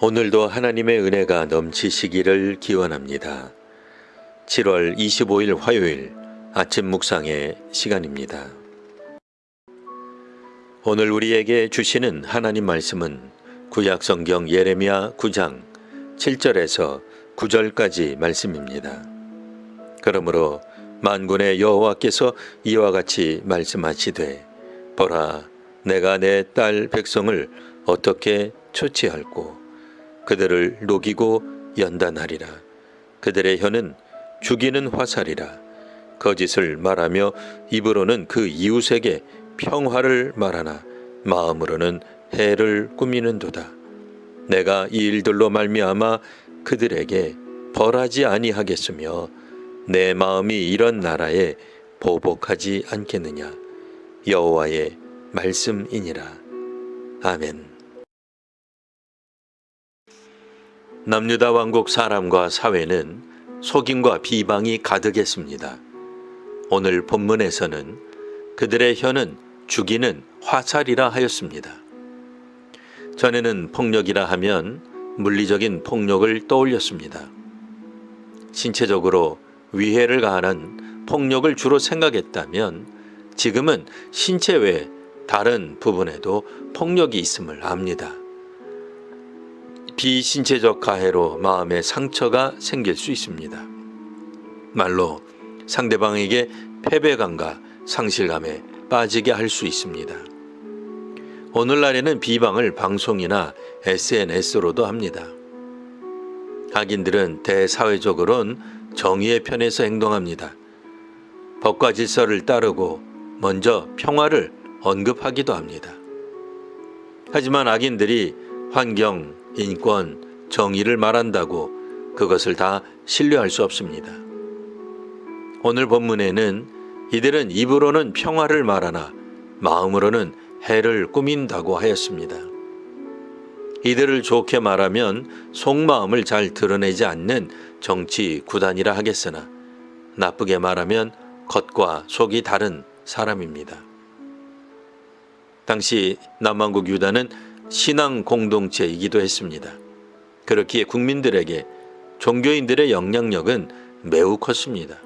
오늘도 하나님의 은혜가 넘치시기를 기원합니다. 7월 25일 화요일 아침 묵상의 시간입니다. 오늘 우리에게 주시는 하나님 말씀은 구약 성경 예레미야 9장 7절에서 9절까지 말씀입니다. 그러므로 만군의 여호와께서 이와 같이 말씀하시되 보라 내가 내 딸 백성을 어떻게 처치할꼬 그들을 녹이고 연단하리라. 그들의 혀는 죽이는 화살이라. 거짓을 말하며 입으로는 그 이웃에게 평화를 말하나 마음으로는 해를 꾸미는도다. 내가 이 일들로 말미암아 그들에게 벌하지 아니하겠으며 내 마음이 이런 나라에 보복하지 않겠느냐? 여호와의 말씀이니라. 아멘. 남유다 왕국 사람과 사회는 속임과 비방이 가득했습니다. 오늘 본문에서는 그들의 혀는 죽이는 화살이라 하였습니다. 전에는 폭력이라 하면 물리적인 폭력을 떠올렸습니다. 신체적으로 위해를 가하는 폭력을 주로 생각했다면 지금은 신체 외 다른 부분에도 폭력이 있음을 압니다. 비신체적 가해로 마음의 상처가 생길 수 있습니다. 말로 상대방에게 패배감과 상실감에 빠지게 할 수 있습니다. 오늘날에는 비방을 방송이나 SNS로도 합니다. 악인들은 대사회적으로는 정의의 편에서 행동합니다. 법과 질서를 따르고 먼저 평화를 언급하기도 합니다. 하지만 악인들이 환경, 인권, 정의를 말한다고 그것을 다 신뢰할 수 없습니다. 오늘 본문에는 이들은 입으로는 평화를 말하나 마음으로는 해를 꾸민다고 하였습니다. 이들을 좋게 말하면 속마음을 잘 드러내지 않는 정치 구단이라 하겠으나 나쁘게 말하면 겉과 속이 다른 사람입니다. 당시 남왕국 유다는 신앙 공동체이기도 했습니다. 그렇기에 국민들에게 종교인들의 영향력은 매우 컸습니다.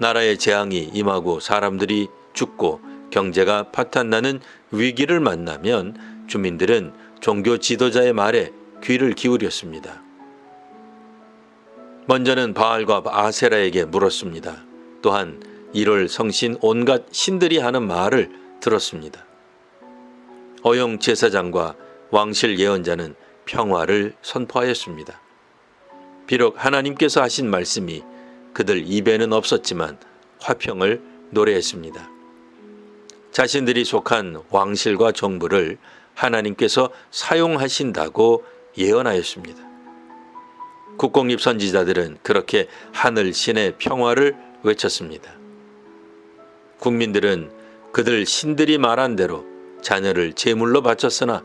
나라에 재앙이 임하고 사람들이 죽고 경제가 파탄나는 위기를 만나면 주민들은 종교 지도자의 말에 귀를 기울였습니다. 먼저는 바알과 아세라에게 물었습니다. 또한 1월 성신 온갖 신들이 하는 말을 들었습니다. 어용 제사장과 왕실 예언자는 평화를 선포하였습니다. 비록 하나님께서 하신 말씀이 그들 입에는 없었지만 화평을 노래했습니다. 자신들이 속한 왕실과 정부를 하나님께서 사용하신다고 예언하였습니다. 국공립 선지자들은 그렇게 하늘 신의 평화를 외쳤습니다. 국민들은 그들 신들이 말한 대로 자녀를 제물로 바쳤으나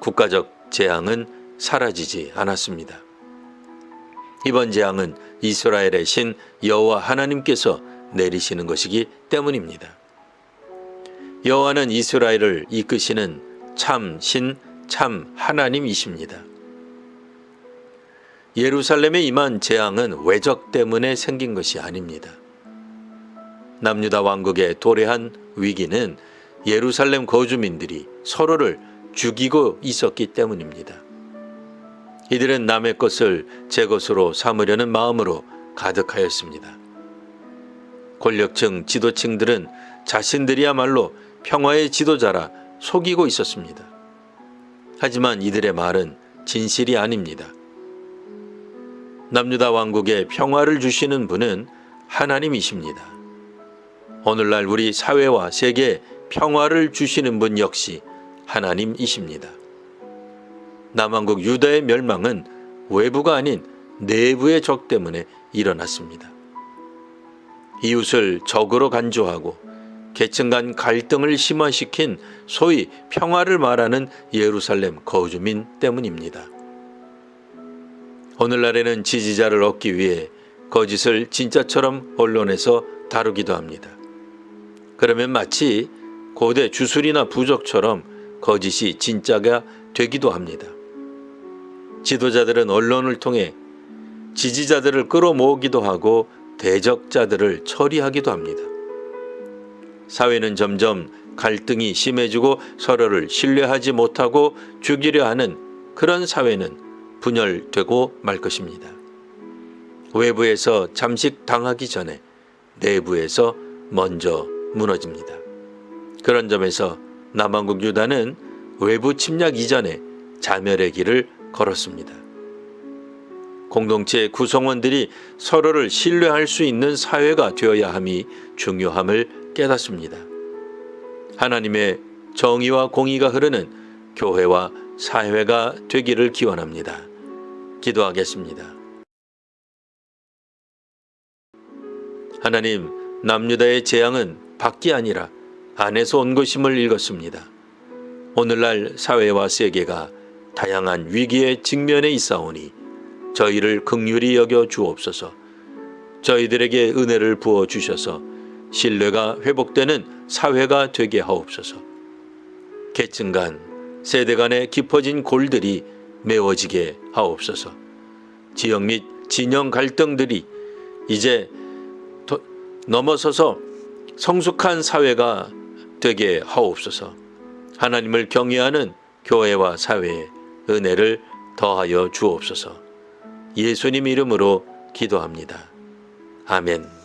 국가적 재앙은 사라지지 않았습니다. 이번 재앙은 이스라엘의 신 여호와 하나님께서 내리시는 것이기 때문입니다. 여호와는 이스라엘을 이끄시는 참 신, 참 하나님이십니다. 예루살렘에 임한 재앙은 외적 때문에 생긴 것이 아닙니다. 남유다 왕국의 도래한 위기는 예루살렘 거주민들이 서로를 죽이고 있었기 때문입니다. 이들은 남의 것을 제 것으로 삼으려는 마음으로 가득하였습니다. 권력층 지도층들은 자신들이야말로 평화의 지도자라 속이고 있었습니다. 하지만 이들의 말은 진실이 아닙니다. 남유다 왕국에 평화를 주시는 분은 하나님이십니다. 오늘날 우리 사회와 세계에 평화를 주시는 분 역시 하나님이십니다. 남왕국 유다의 멸망은 외부가 아닌 내부의 적 때문에 일어났습니다. 이웃을 적으로 간주하고 계층 간 갈등을 심화시킨 소위 평화를 말하는 예루살렘 거주민 때문입니다. 오늘날에는 지지자를 얻기 위해 거짓을 진짜처럼 언론에서 다루기도 합니다. 그러면 마치 고대 주술이나 부적처럼 거짓이 진짜가 되기도 합니다. 지도자들은 언론을 통해 지지자들을 끌어모으기도 하고 대적자들을 처리하기도 합니다. 사회는 점점 갈등이 심해지고 서로를 신뢰하지 못하고 죽이려 하는 그런 사회는 분열되고 말 것입니다. 외부에서 잠식 당하기 전에 내부에서 먼저 무너집니다. 그런 점에서 남한국 유다는 외부 침략 이전에 자멸의 길을 걸었습니다. 공동체 구성원들이 서로를 신뢰할 수 있는 사회가 되어야 함이 중요함을 깨닫습니다. 하나님의 정의와 공의가 흐르는 교회와 사회가 되기를 기원합니다. 기도하겠습니다. 하나님, 남유다의 재앙은 밖이 아니라 안에서 온 것임을 읽었습니다. 오늘날 사회와 세계가 다양한 위기에 직면해 있사오니 저희를 극률히 여겨 주옵소서. 저희들에게 은혜를 부어 주셔서 신뢰가 회복되는 사회가 되게 하옵소서. 계층 간, 세대 간의 깊어진 골들이 메워지게 하옵소서. 지역 및 진영 갈등들이 이제 더- 넘어서서 성숙한 사회가 되게 하옵소서. 하나님을 경외하는 교회와 사회에 은혜를 더하여 주옵소서. 예수님 이름으로 기도합니다. 아멘.